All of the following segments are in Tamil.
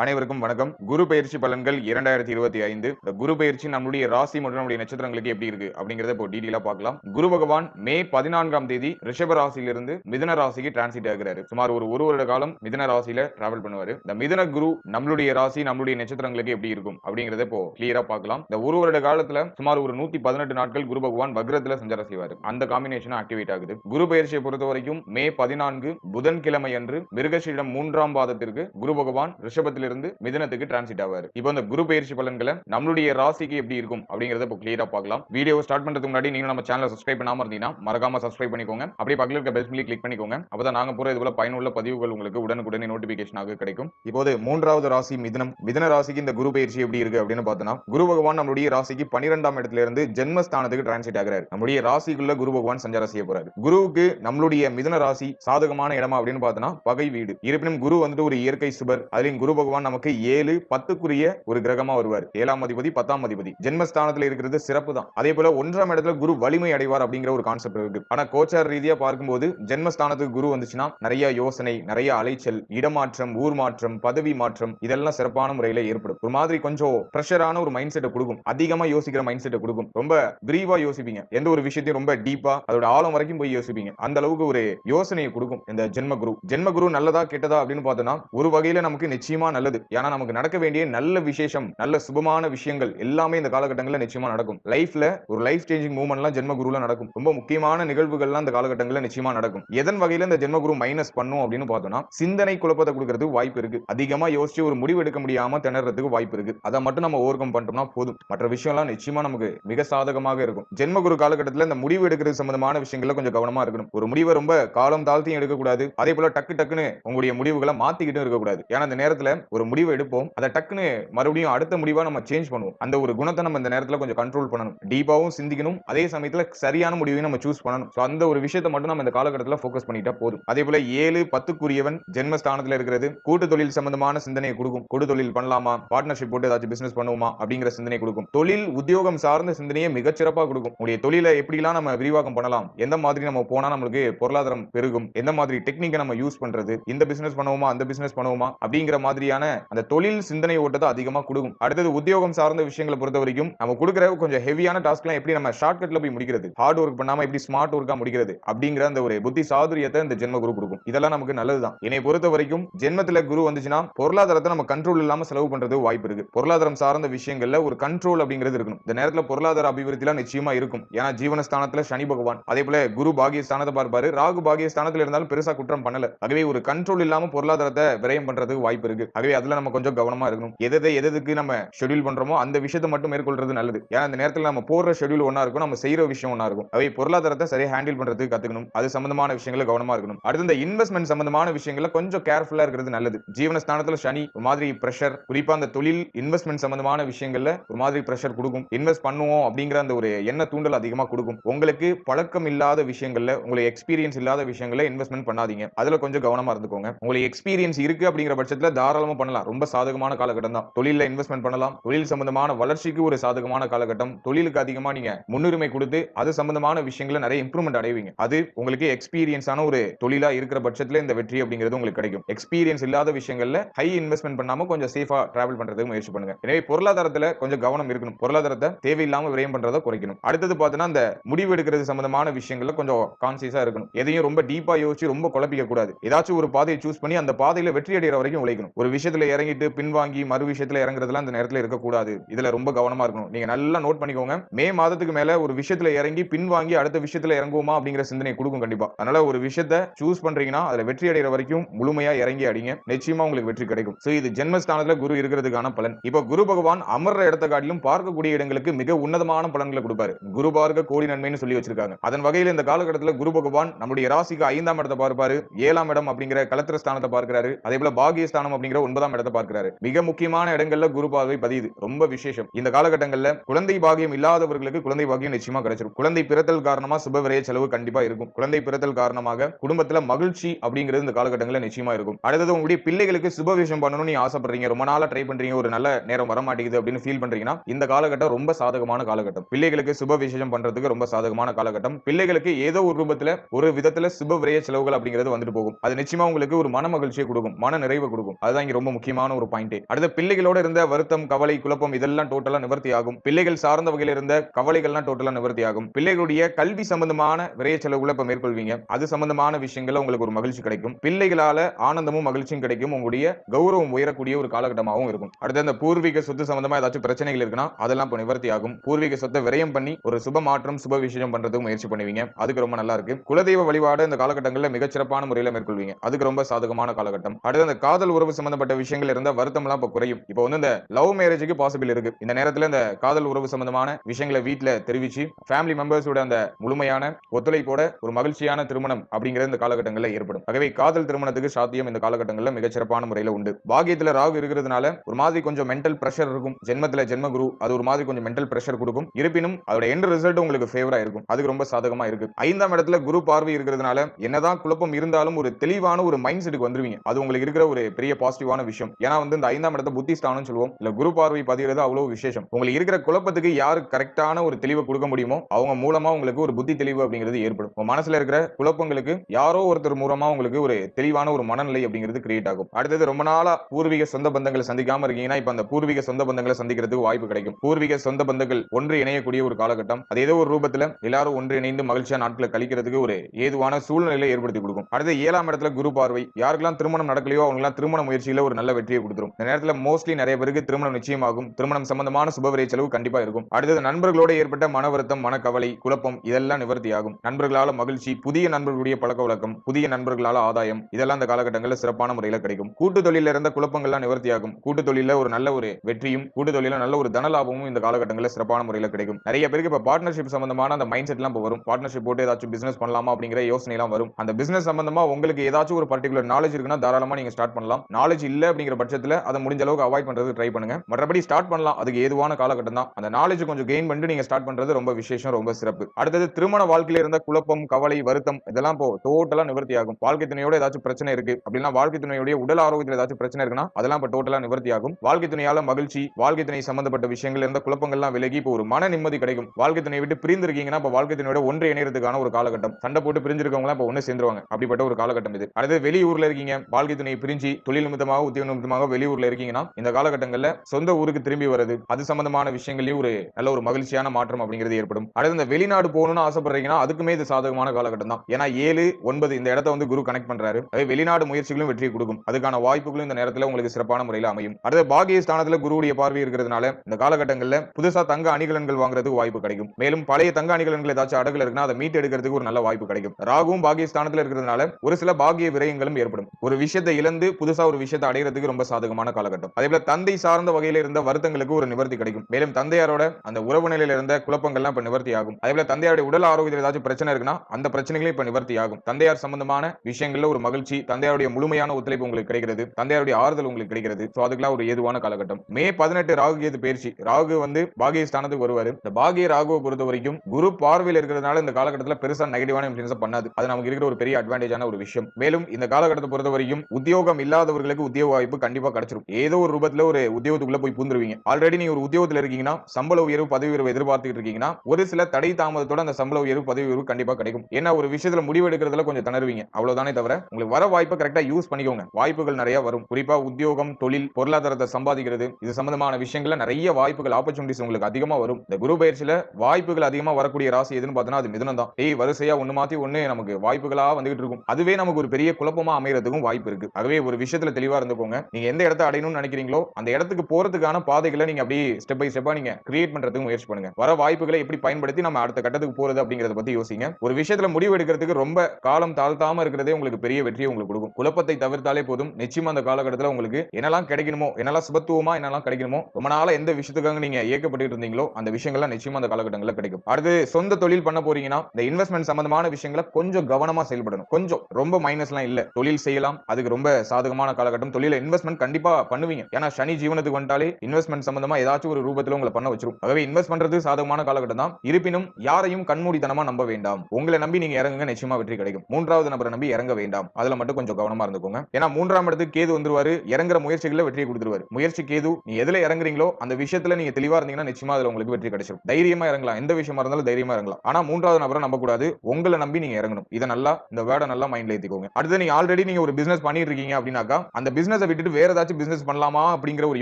அனைவருக்கும் வணக்கம். குரு பயிற்சி பலன்கள் இரண்டாயிரத்தி இருபத்தி ஐந்து. இந்த குரு பயிற்சி நம்மளுடைய ராசி மற்றும் நம்முடைய நட்சத்திரங்களுக்கு எப்படி இருக்கு அப்படிங்கறத இப்போ டீடெயிலா பார்க்கலாம். குரு பகவான் மே பதினான்காம் தேதி ரிஷப ராசியிலிருந்து மிதன ராசிக்கு டிரான்சிட் ஆகிறாரு. சுமார் ஒரு ஒரு வருட காலம் மிதன ராசியில டிராவல் பண்ணுவாரு. இந்த மிதன குரு நம்மளுடைய ராசி நம்மளுடைய நட்சத்திரங்களுக்கு எப்படி இருக்கும் அப்படிங்கறத இப்போ கிளியரா பார்க்கலாம். இந்த ஒரு வருட காலத்துல சுமார் ஒரு நூத்தி பதினெட்டு நாட்கள் குரு பகவான் வக்ரத்துல சஞ்சாரம் செய்வார். அந்த காம்பினேஷன் ஆக்டிவேட் ஆகுது. குரு பயிற்சியை பொறுத்த வரைக்கும் மே பதினான்கு புதன்கிழமை அன்று மிருகஷீடம் மூன்றாம் பாதத்திற்கு குரு பகவான் ரிஷபத்திலிருந்து மிதனத்துக்கு டிரான்சிட் ஆவார். இப்போ இந்த குரு பயிற்சி பலன்களை நம்மளுடைய ராசிக்கு எப்படி இருக்கும் அப்படிங்கறத இப்போ கிளியரா பார்க்கலாம். வீடியோ ஸ்டார்ட் பண்றதுக்கு முன்னாடி நீங்க நம்ம சேனலை சப்ஸ்கிரைப் பண்ணாம இருந்தீங்கன்னா மறக்காம சப்ஸ்கிரைப் பண்ணிக்கோங்க. அப்படியே பக்கத்தில் இருக்க பெல் சிம்லி கிளிக் பண்ணிக்கோங்க. அப்பதான் நாங்க போற இதுல பயனுள்ள பதிவுகள் உங்களுக்கு உடனுக்குடனே நோட்டிபிகேஷன் ஆக கிடைக்கும். இப்போது மூன்றாவது ராசி மிதனம். மிதன ராசிக்கு இந்த குரு பயிற்சி எப்படி இருக்கு அப்படின்னு பார்த்தோம்னா குரு பகவான் நம்மளுடைய ராசிக்கு பனிரெண்டாம் இடத்துல இருந்து ஜென்மஸ்தானத்துக்கு டிரான்சிட் ஆகிறார். நம்மளுடைய ராசிக்குள்ள குரு பகவான் சஞ்சாரம் செய்ய போறாரு. குருவுக்கு நம்மளுடைய மிதன ராசி சாதகமான இடமா அப்படின்னு பார்த்தோம்னா பகை வீடு. இருப்பினும் குரு வந்துட்டு ஒரு இயற்கை சுபர். அதுலயும் குரு பகவான் பகவான் நமக்கு ஏழு பத்துக்குரிய ஒரு கிரகமா வருவார். ஏழாம் அதிபதி பத்தாம் அதிபதி. ஜென்மஸ்தானத்துல இருக்கிறது சிறப்பு தான் அதே போல ஒன்றாம் இடத்துல குரு வலிமை அடைவார் அப்படிங்கிற ஒரு கான்செப்ட் இருக்கு. ஆனா கோச்சார் ரீதியா பார்க்கும்போது ஜென்மஸ்தானத்துக்கு குரு வந்துச்சுன்னா நிறைய யோசனை நிறைய அலைச்சல் இடமாற்றம் ஊர் மாற்றம் பதவி மாற்றம் இதெல்லாம் சிறப்பான முறையில ஏற்படும். ஒரு மாதிரி கொஞ்சம் ப்ரெஷரான ஒரு மைண்ட் செட்டை கொடுக்கும். அதிகமா யோசிக்கிற மைண்ட் செட்டை கொடுக்கும். ரொம்ப விரிவா யோசிப்பீங்க. எந்த ஒரு விஷயத்தையும் ரொம்ப டீப்பா அதோட ஆழம் வரைக்கும் போய் யோசிப்பீங்க. அந்த அளவுக்கு ஒரு யோசனையை கொடுக்கும் இந்த ஜென்ம குரு. ஜென்ம குரு நல்லதா கெட்டதா அப்படின்னு பார்த்தோம்னா ஒரு வகையில நமக்கு நிச்சயமா நல்லது. ஏன்னா நமக்கு நடக்க வேண்டிய நல்ல விசேஷம் நல்ல சுபமான விஷயங்கள் எல்லாமே இந்த காலகட்டங்களில் நிச்சயமா நடக்கும். லைஃப்ல ஒரு லைஃப் சேஞ்சிங் மூவ்மெண்ட்லாம் ஜென்மகுருல நடக்கும். ரொம்ப முக்கியமான நிகழ்வுகள்லாம் இந்த காலகட்டங்களில் நிச்சயமா நடக்கும். எதன் வகையில இந்த ஜென்ம குரு மைனஸ் பண்ணும் அப்படின்னு பார்த்தோம்னா சிந்தனை குழப்பத்தை கொடுக்கறதுக்கு வாய்ப்பு இருக்கு. அதிகமா யோசிச்சு ஒரு முடிவு எடுக்க முடியாம திணறதுக்கு வாய்ப்பு இருக்கு. அதை மட்டும் நம்ம ஓவர் கம் பண்ணிட்டோம்னா போதும். மற்ற விஷயம்லாம் நிச்சயமா நமக்கு மிக சாதகமாக இருக்கும். ஜென்ம குரு காலகட்டத்தில் இந்த முடிவு எடுக்கிறது சம்பந்தமான விஷயங்கள்ல கொஞ்சம் கவனமா இருக்கணும். ஒரு முடிவை ரொம்ப காலம் தாழ்த்தியும் எடுக்கக்கூடாது. அதே போல டக்கு டக்குன்னு உங்களுடைய முடிவுகளை மாத்திக்கிட்டும் இருக்கக்கூடாது. ஏன்னா அந்த நேரத்தில் ஒரு முடிவை எடுப்போம். அதை டக்குன்னு மறுபடியும் அடுத்த முடிவாக நம்ம சேஞ்ச் பண்ணுவோம். அந்த ஒரு குணத்தை நம்ம இந்த நேரத்தில் கொஞ்சம் கண்ட்ரோல் பண்ணணும். டீப்பாகவும் சிந்திக்கணும். அதே சமயத்தில் சரியான முடிவையும் நம்ம சூஸ் பண்ணணும். ஸோ அந்த ஒரு விஷயத்தை மட்டும் நம்ம இந்த காலகட்டத்தில் ஃபோக்கஸ் பண்ணிட்டா போதும். அதே போல ஏழு பத்துக்குரியவன் ஜென்மஸ்தானத்தில் இருக்கிறது கூட்டு தொழில் சம்பந்தமான சிந்தனையை கொடுக்கும். கூட்டு தொழில் பண்ணலாமா? பார்ட்னர்ஷிப் போட்டு ஏதாச்சும் பிசினஸ் பண்ணுவோமா? அப்படிங்கிற சிந்தனை கொடுக்கும். தொழில் உத்தியோகம் சார்ந்த சிந்தனையை மிகச்சிறப்பாக கொடுக்கும். உடைய தொழிலை எப்படிலாம் நம்ம விரிவாக்கம் பண்ணலாம்? எந்த மாதிரி நம்ம போனா நம்மளுக்கு பொருளாதாரம் பெருகும்? எந்த மாதிரி டெக்னிக்கை நம்ம யூஸ் பண்றது? இந்த பிசினஸ் பண்ணுவோமா? அந்த பிசினஸ் பண்ணுவோமா? அப்படிங்கிற மாதிரியான அந்த தொழில் சிந்தனை ஓட்டத்தை அதிகமா கொடுக்கும். அடுத்தது உத்தியோகம் சார்ந்த விஷயங்களை பொறுத்த வரைக்கும் நம்ம கொடுக்குற கொஞ்சம் ஹெவியான டாஸ்க்லாம் எப்படி நம்ம ஷார்ட் கட்ல போய் முடிக்கிறது? ஹார்ட் ஒர்க் பண்ணாம எப்படி ஸ்மார்ட் ஒர்க்கா முடிக்கிறது? அப்படிங்கிற அந்த ஒரு புத்தி சாதுரியத்தை இந்த ஜென்ம குரு கொடுக்கும். இதெல்லாம் நமக்கு நல்லதுதான். என்னை பொறுத்த வரைக்கும் ஜென்மத்துல குரு வந்துச்சுன்னா பொருளாதாரத்தை நம்ம கண்ட்ரோல் இல்லாம செலவு பண்றது வாய்ப்பு இருக்கு. பொருளாதாரம் சார்ந்த விஷயங்கள்ல ஒரு கண்ட்ரோல் அப்படிங்கிறது இருக்கணும். இந்த நேரத்துல பொருளாதார அபிவிருத்திலாம் நிச்சயமா இருக்கும். ஏன்னா ஜீவனஸ்தானத்துல சனி பகவான். அதே போல குரு பாகியஸ்தானத்தை பார்ப்பாரு. ராகு பாகியஸ்தானத்துல இருந்தாலும் பெருசா குற்றம் பண்ணல. ஆகவே ஒரு கண்ட்ரோல் இல்லாம பொருளாதாரத்தை விரயம் பண்றதுக்கு வாய்ப்பு இருக்கு. ஆகவே அதுல நம்ம கொஞ்சம் கவனமா இருக்கணும். எதை எதுக்கு நம்ம ஷெட்யூல் பண்றோமோ அந்த விஷயத்தை மட்டும் மேற்கொள்றது நல்லது. ஏன்னா அந்த நேரத்தில் நம்ம போடுற ஷெட்யூல் ஒன்னா இருக்கும் நம்ம செய்யற விஷயம் ஒன்னா இருக்கும். அவை பொருளாதாரத்தை சரியா ஹேண்டில் பண்றதுக்கு கத்துக்கணும். அது சம்பந்தமான விஷயங்களை கவனமா இருக்கணும். அடுத்து இந்த இன்வெஸ்ட்மெண்ட் சம்பந்தமான விஷயங்கள கொஞ்சம் கேர்ஃபுல்லா இருக்கிறது நல்லது. ஜீவனஸ்தானத்துல சனி ஒரு மாதிரி பிரஷர் குறிப்பா அந்த தொழில் இன்வெஸ்ட்மெண்ட் சம்பந்தமான விஷயங்கள்ல ஒரு மாதிரி பிரஷர் கொடுக்கும். இன்வெஸ்ட் பண்ணுவோம் அப்படிங்கிற அந்த ஒரு எண்ண தூண்டல் அதிகமா கொடுக்கும். உங்களுக்கு பழக்கம் இல்லாத விஷயங்கள்ல உங்களுக்கு எக்ஸ்பீரியன்ஸ் இல்லாத விஷயங்கள்ல இன்வெஸ்ட்மெண்ட் பண்ணாதீங்க. அதுல கொஞ்சம் கவனமா இருந்துக்கோங்க. உங்களுக்கு எக்ஸ்பீரியன்ஸ் இருக்கு அப்படிங்கிற பட்சத்துல தாராளமா பண்ணலாம். ரொம்ப சாதகமான காலகட்டம் தான். தொழில இன்வெஸ்ட்மெண்ட் பண்ணலாம். தொழில் சம்பந்தமான வளர்ச்சிக்கு ஒரு சாதகமான காலகட்டம். தொழிலுக்கு அதிகமா நீங்க முன்னுரிமை கொடுத்து அது சம்பந்தமான விஷயங்களை நிறைய இம்ப்ரூவ்மெண்ட் அடைவீங்க. அது உங்களுக்கு எக்ஸ்பீரியன்ஸான ஒரு தொழிலா இருக்கிற பட்சத்துல இந்த வெற்றி அப்படிங்கிறது உங்களுக்கு கிடைக்கும். எக்ஸ்பீரியன்ஸ் இல்லாத விஷயங்கள்ல ஹை இன்வெஸ்ட்மெண்ட் பண்ணாம கொஞ்சம் சேஃபா டிராவல் பண்றதுக்கு முயற்சி பண்ணுங்க. எனவே பொருளாதாரத்துல கொஞ்சம் கவனம் இருக்கணும். பொருளாதாரத்தை தேவையில்லாம விரயம் பண்றதை குறைக்கணும். அடுத்தது பார்த்தீங்கன்னா இந்த முடிவு எடுக்கிறது சம்பந்தமான விஷயங்கள்ல கொஞ்சம் கான்சியஸா இருக்கணும். எதையும் ரொம்ப டீப்பா யோசிச்சு ரொம்ப குழப்பிக்க கூடாது ஏதாச்சும் ஒரு பாதையை சூஸ் பண்ணி அந்த பாதையில வெற்றி அடைகிற வரைக்கும் உழைக்கணும். ஒரு விஷயத்துல இறங்கிட்டு பின்வாங்கி மறு விஷயத்துல இறங்குறதுலாம் அந்த நேரத்துல இருக்கக்கூடாது. இதுல ரொம்ப கவனமா இருக்கணும். நீங்க நல்லா நோட் பண்ணிக்கோங்க. மே மாதத்துக்கு மேல ஒரு விஷயத்துல இறங்கி பின்வாங்கி அடுத்த விஷயத்துல இறங்குவோமா அப்படிங்கிற சிந்தனை கொடுக்கும் கண்டிப்பா. அதனால ஒரு விஷயத்த சூஸ் பண்றீங்கன்னா அதுல வெற்றி அடைகிற வரைக்கும் முழுமையா இறங்கி அடிங்க. நிச்சயமா உங்களுக்கு வெற்றி கிடைக்கும். சோ இது ஜென்மஸ்தானத்துல குரு இருக்கிறதுக்கான பலன். இப்ப குரு பகவான் அமர்ற இடத்த காட்டிலும் பார்க்கக்கூடிய இடங்களுக்கு மிக உன்னதமான பலன்களை கொடுப்பாரு. குரு பார்க்க கோடி நன்மைன்னு சொல்லி வச்சிருக்காங்க. அதன் வகையில் இந்த காலகட்டத்தில் குரு பகவான் நம்முடைய ராசிக்கு ஐந்தாம் இடத்தை பார்ப்பாரு. ஏழாம் இடம் அப்படிங்கிற கலத்திர ஸ்தானத்தை பார்க்கிறாரு. அதே போல பாகியஸ்தானம் அப்படிங்கிற ஒன்பதாம் இடத்தை பார்க்கிறாரு. மிக முக்கியமான இடங்கள்ல குரு பார்வை பதியுது. ரொம்ப விசேஷம். இந்த காலகட்டங்கள்ல குழந்தை பாகியம் இல்லாதவர்களுக்கு குழந்தை பாகியம் நிச்சயமா கிடைச்சிருக்கும் குழந்தை பிறத்தல் காரணமா சுப விரய செலவு கண்டிப்பா இருக்கும். குழந்தை பிறத்தல் காரணமாக குடும்பத்துல மகிழ்ச்சி அப்படிங்கிறது இந்த காலகட்டங்களில் நிச்சயமா இருக்கும். அடுத்தது உங்களுடைய பிள்ளைகளுக்கு சுப விஷயம் பண்ணணும்னு ஆசைப்படுறீங்க. ரொம்ப நாளா ட்ரை பண்றீங்க. ஒரு நல்ல நேரம் வர மாட்டேங்குது அப்படின்னு ஃபீல் பண்றீங்கன்னா இந்த காலகட்டம் ரொம்ப சாதகமான காலகட்டம். பிள்ளைகளுக்கு சுப விசேஷம் பண்றதுக்கு ரொம்ப சாதகமான காலகட்டம். பிள்ளைகளுக்கு ஏதோ ஒரு ரூபத்துல ஒரு விதத்துல சுப விரய செலவுகள் அப்படிங்கிறது வந்துட்டு போகும். அது நிச்சயமா உங்களுக்கு ஒரு மன மகிழ்ச்சியை கொடுக்கும். மன நிறைவை கொடுக்கும். அதுதான் இங்க ரொம்ப முக்கியமான ஒரு பாயிண்ட் அடுத்த பிள்ளைகளோட இருந்த வருத்தம் கவலை குழப்பம் இதெல்லாம் டோட்டலா நிவர்த்தி ஆகும் பிள்ளைகள் சார்ந்த வகையில் இருந்த கவலைகள்லாம் டோட்டலா நிவர்த்தி ஆகும் பிள்ளைகளுடைய கல்வி சம்பந்தமான விரைய செலவுகளை இப்ப மேற்கொள்வீங்க. அது சம்பந்தமான விஷயங்கள்ல உங்களுக்கு ஒரு மகிழ்ச்சி கிடைக்கும். பிள்ளைகளால ஆனந்தமும் மகிழ்ச்சியும் கிடைக்கும். உங்களுடைய கௌரவம் உயரக்கூடிய ஒரு காலகட்டமாகவும் இருக்கும். அடுத்து அந்த பூர்வீக சொத்து சம்பந்தமா ஏதாச்சும் பிரச்சனைகள் இருக்குன்னா அதெல்லாம் இப்ப நிவர்த்தி ஆகும் பூர்வீக சொத்தை விரயம் பண்ணி ஒரு சுப மாற்றம் சுப விஷயம் பண்றதுக்கு முயற்சி பண்ணுவீங்க. அதுக்கு ரொம்ப நல்லா இருக்கு. குலதெய்வ வழிபாடு இந்த காலகட்டங்களில் மிகச்சிறப்பான முறையில் மேற்கொள்வீங்க. அதுக்கு ரொம்ப சாதகமான காலகட்டம். அடுத்து அந்த காதல் உறவு சம்பந்தப்பட்ட விஷயங்கள் இருந்த வருத்தம் இப்போ குறையும். இப்போ வந்து இந்த லவ் மேரேஜுக்கு பாசிபிள் இருக்கு. இந்த நேரத்தில் இந்த காதல் உறவு சம்பந்தமான விஷயங்களை வீட்டில் தெரிவிச்சு ஃபேமிலி மெம்பர்ஸோட அந்த முழுமையான ஒத்துழைப்போட ஒரு மகிழ்ச்சியான திருமணம் அப்படிங்கிறது இந்த காலகட்டங்களில் ஏற்படும். ஆகவே காதல் திருமணத்துக்கு சாத்தியம் இந்த காலகட்டங்களில் மிகச்சிறப்பான முறையில் உண்டு. பாகியத்துல ராகு இருக்கிறதுனால ஒரு மாதிரி கொஞ்சம் மென்டல் பிரஷர் இருக்கும். ஜென்மத்துல ஜென்ம குரு அது ஒரு மாதிரி கொஞ்சம் மென்டல் ப்ரெஷர் கொடுக்கும். இருப்பினும் அதோட எண்ட் ரிசல்ட் உங்களுக்கு ஃபேவரா இருக்கும். அதுக்கு ரொம்ப சாதகமா இருக்கு. ஐந்தாம் இடத்துல குரு பார்வை இருக்கிறதுனால என்னதான் குழப்பம் இருந்தாலும் ஒரு தெளிவான ஒரு மைண்ட் செட்டுக்கு வந்துருவீங்க. அது உங்களுக்கு இருக்கிற ஒரு பெரிய பாசிட்டிவான முக்கியமான விஷயம். ஏன்னா வந்து இந்த ஐந்தாம் இடத்தை புத்தி ஸ்தானம் சொல்லுவோம். இல்ல குரு பார்வை பதிகிறது அவ்வளவு விசேஷம். உங்களுக்கு இருக்கிற குழப்பத்துக்கு யாரு கரெக்டான ஒரு தெளிவை கொடுக்க முடியுமோ அவங்க மூலமா உங்களுக்கு ஒரு புத்தி தெளிவு அப்படிங்கிறது ஏற்படும். உங்க மனசுல இருக்கிற குழப்பங்களுக்கு யாரோ ஒருத்தர் மூலமா உங்களுக்கு ஒரு தெளிவான ஒரு மனநிலை அப்படிங்கிறது கிரியேட் ஆகும். அடுத்தது ரொம்ப நாளா பூர்வீக சொந்த பந்தங்களை சந்திக்காம இருக்கீங்கன்னா இப்ப அந்த பூர்வீக சொந்த பந்தங்களை சந்திக்கிறதுக்கு வாய்ப்பு கிடைக்கும். பூர்வீக சொந்த பந்தங்கள் ஒன்று இணையக்கூடிய ஒரு காலகட்டம். அது ஏதோ ஒரு ரூபத்துல எல்லாரும் ஒன்று இணைந்து மகிழ்ச்சியா நாட்களை கழிக்கிறதுக்கு ஒரு ஏதுவான சூழ்நிலை ஏற்படுத்தி கொடுக்கும். அடுத்து ஏழாம் இடத்துல குரு பார்வை. யாருக்கெல்லாம் திருமணம் நடக்கலையோ அவங்களாம் திருமண முயற்சியில ஒரு நல்ல வெற்றியை கொடுத்துரும். இந்த நேரத்துல மோஸ்ட்லி நிறைய பேருக்கு திருமணம் நிச்சயமாகும். திருமணம் சம்பந்தமான சுபவிரை செலவு கண்டிப்பா இருக்கும். அடுத்தது நண்பர்களோட ஏற்பட்ட மன வருத்தம் மனக்கவலை குழப்பம் இதெல்லாம் நிவர்த்தியாகும். நண்பர்களால மகிழ்ச்சி புதிய நண்பர்களுடைய பழக்க வழக்கம் புதிய நண்பர்களால ஆதாயம் இதெல்லாம் அந்த காலகட்டங்களில் சிறப்பான முறையில் கிடைக்கும். கூட்டு தொழில இருந்த குழப்பங்கள்லாம் நிவர்த்தியாகும். கூட்டு தொழில ஒரு நல்ல ஒரு வெற்றியும் கூட்டு தொழில நல்ல ஒரு தனலாபமும் இந்த காலகட்டங்களில் சிறப்பான முறையில் கிடைக்கும். நிறைய பேருக்கு இப்ப பார்ட்னர்ஷிப் சம்பந்தமான அந்த மைண்ட் செட்லாம் இப்போ வரும். பார்ட்னர்ஷிப் போட்டு ஏதாச்சும் பிசினஸ் பண்ணலாமா அப்படிங்கிற யோசனை எல்லாம் வரும். அந்த பிசினஸ் சம்பந்தமா உங்களுக்கு ஏதாச்சும் ஒரு பர்டிகுலர் நாலேஜ் இருக்குன்னா தாராளமா நீங்க ஸ்டார்ட் பண்ணலாம். நாலேஜ் இல்ல அப்படிங்கிற பட்சத்தில் அதை முடிஞ்ச அளவுக்கு அவாய்ட் பண்றது ட்ரை பண்ணுங்க. மற்றபடி ஸ்டார்ட் பண்ணலாம். அதுக்கு ஏதுவான காலகட்டம் தான். அந்த நாலேஜ் கொஞ்சம் கெயின் பண்ணிட்டு நீங்க ஸ்டார்ட் பண்றது ரொம்ப விசேஷம் ரொம்ப சிறப்பு. அடுத்தது திருமண வாழ்க்கையில இருந்த குழப்பம் கவலை வருத்தம் இதெல்லாம் இப்போ டோட்டலா நிவர்த்தி ஆகும். வாழ்க்கை துணையோட ஏதாச்சும் பிரச்சனை இருக்கு அப்படின்னா வாழ்க்கை துணையுடைய உடல் ஆரோக்கியத்தில் ஏதாச்சும் பிரச்சனை இருக்குன்னா அதெல்லாம் இப்போ டோட்டலா நிவர்த்தி ஆகும். வாழ்க்கை துணையால மகிழ்ச்சி வாழ்க்கை துணை சம்பந்தப்பட்ட விஷயங்கள் இருந்த குழப்பங்கள்லாம் விலகி இப்போ ஒரு மன நிம்மதி கிடைக்கும். வாழ்க்கை துணையை விட்டு பிரிந்திருக்கீங்கன்னா இப்போ வாழ்க்கை துணையோட ஒன்று இணையறதுக்கான ஒரு காலகட்டம். சண்டை போட்டு பிரிஞ்சிருக்கவங்க இப்போ ஒன்று சேர்ந்துருவாங்க. அப்படிப்பட்ட ஒரு காலகட்டம் இது. அடுத்து வெளியூர்ல இருக்கீங்க. வாழ்க்கை துணையை பிரிஞ்சு தொழில் நிமித்தமாக உத்தியோக நிமித்தமாக வெளியூர்ல இருக்கீங்கன்னா இந்த காலகட்டங்கள்ல சொந்த ஊருக்கு திரும்பி வர்றது அது சம்பந்தமான விஷயங்களையும் ஒரு நல்ல ஒரு மகிழ்ச்சியான மாற்றம் அப்படிங்கிறது ஏற்படும். அடுத்து இந்த வெளிநாடு போகணும்னு ஆசைப்படுறீங்கன்னா அதுக்குமே இது சாதகமான காலகட்டம் தான். ஏன்னா ஏழு ஒன்பது இந்த இடத்த வந்து குரு கனெக்ட் பண்றாரு. அதே வெளிநாடு முயற்சிகளும் வெற்றியை கொடுக்கும். அதுக்கான வாய்ப்புகளும் இந்த நேரத்துல உங்களுக்கு சிறப்பான முறையில் அமையும். அடுத்த பாகிய ஸ்தானத்துல குருவுடைய பார்வை இருக்கிறதுனால இந்த காலகட்டங்கள்ல புதுசா தங்க அணிகலன்கள் வாங்குறதுக்கு வாய்ப்பு கிடைக்கும். மேலும் பழைய தங்க அணிகலன்கள் ஏதாச்சும் அடகுல இருக்குன்னா அதை மீட்டு எடுக்கிறதுக்கு ஒரு நல்ல வாய்ப்பு கிடைக்கும். ராகுவும் பாகிய ஸ்தானத்துல இருக்கிறதுனால ஒரு சில பாகிய விரயங்களும் ஏற்படும். ஒரு விஷயத்தை இழந்து புதுசா ஒரு விஷயத்தை அடைகிறதுக்கு ரொம்ப சாதகமான காலகட்டம். அதே போல தந்தை சார்ந்த வகையில இருந்த வருத்தங்களுக்கு ஒரு நிவர்த்தி கிடைக்கும். மேலும் தந்தையாரோட அந்த உறவு நிலையில இருந்த குழப்பங்கள்லாம் இப்ப நிவர்த்தி ஆகும். அதே போல தந்தையாருடைய உடல் ஆரோக்கியத்தில் ஏதாச்சும் பிரச்சனை இருக்குன்னா அந்த பிரச்சனைகளும் இப்ப நிவர்த்தி ஆகும். தந்தையார் சம்பந்தமான விஷயங்கள்ல ஒரு மகிழ்ச்சி தந்தையாருடைய முழுமையான ஒத்துழைப்பு உங்களுக்கு கிடைக்கிறது தந்தையாருடைய ஆறுதல் உங்களுக்கு கிடைக்கிறது. சோ அதுக்கெல்லாம் ஒரு ஏதுவான காலகட்டம். மே பதினெட்டு ராகு கேது பயிற்சி. ராகு வந்து பாகியஸ்தானத்துக்கு வருவாரு. இந்த பாகிய ராகுவை பொறுத்த வரைக்கும் குரு பார்வையில் இருக்கிறதுனால இந்த காலகட்டத்தில் பெருசா நெகட்டிவான இன்ஃபுளுன்ஸ் பண்ணாது. அது நமக்கு இருக்கிற ஒரு பெரிய அட்வான்டேஜான ஒரு விஷயம். மேலும் இந்த காலகட்டத்தை பொறுத்த வரைக்கும் உத்தியோகம் இல்லாதவர்களுக்கு உத்தியோக உத்தியோக வாய்ப்பு கண்டிப்பாக கிடைச்சிரும். ஏதோ ஒரு ரூபத்தில் ஒரு உத்தியோகத்துக்குள்ள போய் பூந்துருவீங்க. ஆல்ரெடி நீங்க ஒரு உத்தியோகத்தில் இருக்கீங்கன்னா சம்பள உயர்வு பதவி உயர்வு எதிர்பார்த்துட்டு இருக்கீங்கன்னா ஒரு சில தடை தாமதத்தோட அந்த சம்பள உயர்வு பதவி உயர்வு கண்டிப்பாக கிடைக்கும். ஏன்னா ஒரு விஷயத்தில் முடிவு எடுக்கிறதுல கொஞ்சம் திணறுவீங்க. அவ்வளவுதானே தவிர உங்களுக்கு வர வாய்ப்பை கரெக்டாக யூஸ் பண்ணிக்கோங்க. வாய்ப்புகள் நிறைய வரும். குறிப்பா உத்தியோகம் தொழில் பொருளாதாரத்தை சம்பாதிக்கிறது இது சம்பந்தமான விஷயங்கள்ல நிறைய வாய்ப்புகள் ஆப்பர்ச்சுனிட்டிஸ் உங்களுக்கு அதிகமா வரும். இந்த குரு பயிற்சியில வாய்ப்புகள் அதிகமா வரக்கூடிய ராசி எதுன்னு பார்த்தோன்னா அது மிதனம் தான். ஏய் வரிசையா ஒண்ணு மாத்தி ஒண்ணு நமக்கு வாய்ப்புகளா வந்துகிட்டு இருக்கும். அதுவே நமக்கு ஒரு பெரிய குழப்பமா அமையறதுக்கும் வாய்ப்பு இருக்கு. ஆகவே ஒரு விஷயத்துல தெளிவா இருந்துக்கோங்க நீங்க எந்த இடத்த அடையணும்னு நினைக்கிறீங்களோ அந்த இடத்துக்கு போறதுக்கான பாதைகளை நீங்க அப்படியே ஸ்டெப் பை ஸ்டெப்பா நீங்க கிரியேட் பண்றதுக்கு முயற்சி பண்ணுங்க. வர வாய்ப்புகளை எப்படி பயன்படுத்தி நம்ம அடுத்த கட்டத்துக்கு போறது அப்படிங்கறத பத்தி யோசிங்க. ஒரு விஷயத்துல முடிவு எடுக்கிறதுக்கு ரொம்ப காலம் தாழ்த்தாம இருக்கிறதே உங்களுக்கு பெரிய வெற்றியை உங்களுக்கு கொடுக்கும். குழப்பத்தை தவிர்த்தாலே போதும். நிச்சயமா அந்த காலகட்டத்தில் உங்களுக்கு என்னெல்லாம் கிடைக்கணுமோ என்னெல்லாம் சுபத்துவமா என்னெல்லாம் கிடைக்கணுமோ ரொம்ப நாளா எந்த விஷயத்துக்காக நீங்க இயக்கப்பட்டு இருந்தீங்களோ அந்த விஷயங்கள்லாம் நிச்சயமா அந்த காலகட்டங்களில் கிடைக்கும். அடுத்து சொந்த தொழில் பண்ண போறீங்கன்னா இந்த இன்வெஸ்ட்மெண்ட் சம்பந்தமான விஷயங்களை கொஞ்சம் கவனமா செயல்படணும். கொஞ்சம். ரொம்ப மைனஸ்லாம் இல்ல. தொழில் செய்யலாம். அதுக்கு ரொம்ப சாதகமான காலகட்டம். தொழில இன்வெஸ்ட்மெண்ட் கண்டிப்பா பண்ணுவீங்க. ஏன்னா சனி ஜீவனத்துக்கு வந்துட்டாலே இன்வெஸ்ட்மெண்ட் சம்பந்தமா ஏதாச்சும் ஒரு ரூபத்துல உங்களை பண்ண வச்சிரும். ஆகவே இன்வெஸ்ட் பண்றது சாதகமான காலகட்டம் தான் இருப்பினும் யாரையும் கண்மூடித்தனமா நம்ப வேண்டாம். உங்களை நம்பி நீங்க இறங்குங்க நிச்சயமா வெற்றி கிடைக்கும். மூன்றாவது நபரை நம்பி இறங்க வேண்டாம். அதுல மட்டும் கொஞ்சம் கவனமா இருந்துக்கோங்க. ஏன்னா மூன்றாம் இடத்துக்கு கேது வந்துருவாரு இறங்குற முயற்சிகளை வெற்றியை கொடுத்துருவாரு. முயற்சி கேது நீ எதுல இறங்குறீங்களோ அந்த விஷயத்துல நீங்க தெளிவா இருந்தீங்கன்னா நிச்சயமா அதுல உங்களுக்கு வெற்றி கிடைச்சிடும் தைரியமா இறங்கலாம். எந்த விஷயமா இருந்தாலும் தைரியமா இறங்கலாம். ஆனா மூன்றாவது நபரை நம்ப கூடாது உங்களை நம்பி நீங்க இறங்கணும். இதை நல்லா இந்த வேர்டை நல்லா மைண்ட்ல ஏத்திக்கோங்க. அடுத்து நீங்க ஆல்ரெடி நீங்க ஒரு பிசினஸ் பண்ணிட்டு இருக்கீங்க அப்படின்னாக்கா அந்த பிசினஸ் பிசினஸ் விட்டுட்டு வேற ஏதாச்சும் பிசினஸ் பண்ணலாமா அப்படிங்கிற ஒரு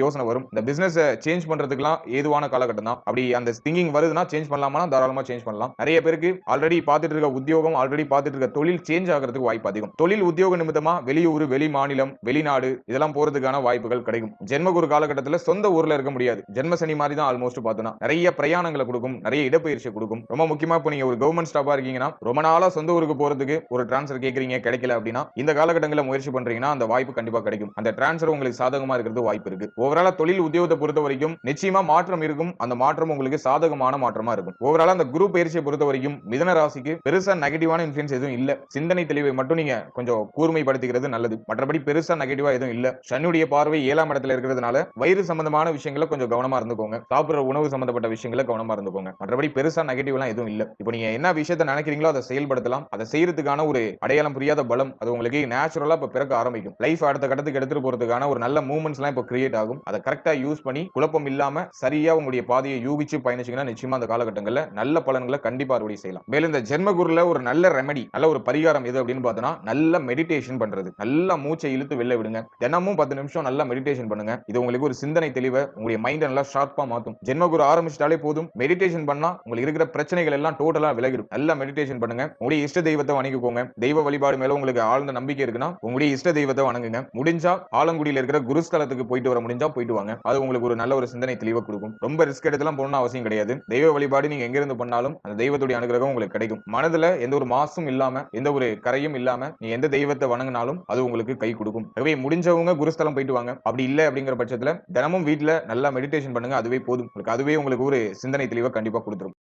யோசனை வரும். இந்த பிசினஸை சேஞ்ச் பண்றதுக்குலாம் ஏதுவான காலகட்டம் தான் அப்படி அந்த திங்கிங் வருதுன்னா சேஞ்ச் பண்ணலாமா தாராளமா சேஞ்ச் பண்ணலாம். நிறைய பேருக்கு ஆல்ரெடி பார்த்துட்டு இருக்க உத்தியோகம் ஆல்ரெடி பார்த்துட்டு இருக்க தொழில் சேஞ்ச் ஆகிறதுக்கு வாய்ப்பு அதிகம். தொழில் உத்தியோக நிமித்தமா வெளியூர் வெளி மாநிலம் வெளிநாடு இதெல்லாம் போறதுக்கான வாய்ப்புகள் கிடைக்கும். ஜென்மகுரு காலகட்டத்தில் சொந்த ஊர்ல இருக்க முடியாது. ஜென்ம சனி மாதிரி தான் ஆல்மோஸ்ட் பார்த்தோம்னா நிறைய பிரயாணங்களை கொடுக்கும் நிறைய இடப்பயிற்சி கொடுக்கும். ரொம்ப முக்கியமா இப்போ நீங்க ஒரு கவர்மெண்ட் ஸ்டாஃபா இருக்கீங்கன்னா ரொம்ப நாளா சொந்த ஊருக்கு போறதுக்கு ஒரு டிரான்ஸ்ஃபர் கேட்குறீங்க கிடைக்கல அப்படின்னா இந்த காலகட்டங்களில் முயற்சி பண்றீங்கன்னா அந்த வாய்ப்பு கண்டிப்பா கிடைக்கும். அந்த டிரான்ஸ்ஃபர் உங்களுக்கு சாதகமா இருக்கிறது வாய்ப்பு இருக்கு. ஓவராலா தொழில் உத்தியோகத்தை பொறுத்த வரைக்கும் நிச்சயமா மாற்றம் இருக்கும். அந்த மாற்றம் உங்களுக்கு சாதகமான மாற்றமா இருக்கும். ஓவராலா அந்த குரு பயிற்சியை பொறுத்த வரைக்கும் மிதன ராசிக்கு பெருசா நெகட்டிவான இன்ஃபுளுன்ஸ் எதுவும் இல்ல. சிந்தனை தெளிவை மட்டும் நீங்க கொஞ்சம் கூர்மைப்படுத்திக்கிறது நல்லது. மற்றபடி பெருசா நெகட்டிவா எதுவும் இல்ல. சனியுடைய பார்வை ஏழாம் இடத்துல இருக்கிறதுனால வயிறு சம்பந்தமான விஷயங்கள கொஞ்சம் கவனமா இருந்துக்கோங்க. சாப்பிடுற உணவு சம்பந்தப்பட்ட விஷயங்கள கவனமா இருந்துக்கோங்க. மற்றபடி பெருசா நெகட்டிவ் எல்லாம் எதுவும் இல்ல. இப்போ நீங்க என்ன விஷயத்தை நினைக்கிறீங்களோ அதை செயல்படுத்தலாம். அதை செய்யறதுக்கான ஒரு அடையாளம் புரியாத பலம் அது உங்களுக்கு நேச்சுரலா இப்ப பிறக்க ஆரம்பிக்கும். லைஃப் அடுத்த கட்டத்துக்கு எடுத்துட்டு போறதுக்கான ஒரு நல்ல மூமெண்ட்ஸ்லாம் இப்போ கிரியேட் ஆகும். அதை கரெக்டா யூஸ் பண்ணி குழப்பம் இல்லாம சரியா உங்களுடைய பாதையை யூகிச்சு பயணிச்சீங்கன்னா நிச்சயமா அந்த காலகட்டங்களில் நல்ல பலன்களை கண்டிப்பா அறுவடை செய்யலாம். மேலும் இந்த ஜென்மகுருல ஒரு நல்ல ரெமெடி நல்ல ஒரு பரிகாரம் எது அப்படின்னு பார்த்தோம்னா நல்ல மெடிடேஷன் பண்றது. நல்லா மூச்சை இழுத்து வெளில விடுங்க. தினமும் பத்து நிமிஷம் நல்லா மெடிடேஷன் பண்ணுங்க. இது உங்களுக்கு ஒரு சிந்தனை தெளிவை உங்களுடைய மைண்ட் நல்லா ஷார்ப்பா மாத்தும். ஜென்மகுரு ஆரம்பிச்சிட்டாலே போதும். மெடிடேஷன் பண்ணா உங்களுக்கு இருக்கிற பிரச்சனைகள் எல்லாம் டோட்டலா விலகிடும். நல்லா மெடிடேஷன் பண்ணுங்க. உங்களுடைய இஷ்ட தெய்வத்தை வணங்கிக்கோங்க. தெய்வ வழிபாடு மேல உங்களுக்கு ஆழ்ந்த நம்பிக்கை இருக்குன்னா உங்களுடைய இஷ்ட தெய்வத்தை வணங்குங்க. முடிஞ்சா ஆலங்குடியில இருக்கிற குருஸ்தலத்துக்கு போயிட்டு வர முடிஞ்சா போயிட்டு வாங்க. அது உங்களுக்கு ஒரு நல்ல ஒரு சிந்தனை தெளிவை கொடுக்கும். ரொம்ப ரிஸ்க் எடுத்துலாம் போகணும்னு அவசியம் கிடையாது. தெய்வ வழிபாடு நீங்க எங்க இருந்து பண்ணாலும் அந்த தெய்வத்துடைய அனுகிரகம் உங்களுக்கு கிடைக்கும். மனதுல எந்த ஒரு மாசும் இல்லாம எந்த ஒரு கரையும் இல்லாம நீ எந்த தெய்வத்தை வணங்கினாலும் அது உங்களுக்கு கை கொடுக்கும். ஆகவே முடிஞ்சவங்க குருஸ்தலம் போயிட்டு வாங்க. அப்படி இல்லை அப்படிங்கிற பட்சத்துல தினமும் வீட்டுல நல்லா மெடிடேஷன் பண்ணுங்க. அதுவே போதும். உங்களுக்கு அதுவே உங்களுக்கு ஒரு சிந்தனை தெளிவை கண்டிப்பா கொடுத்துரும்.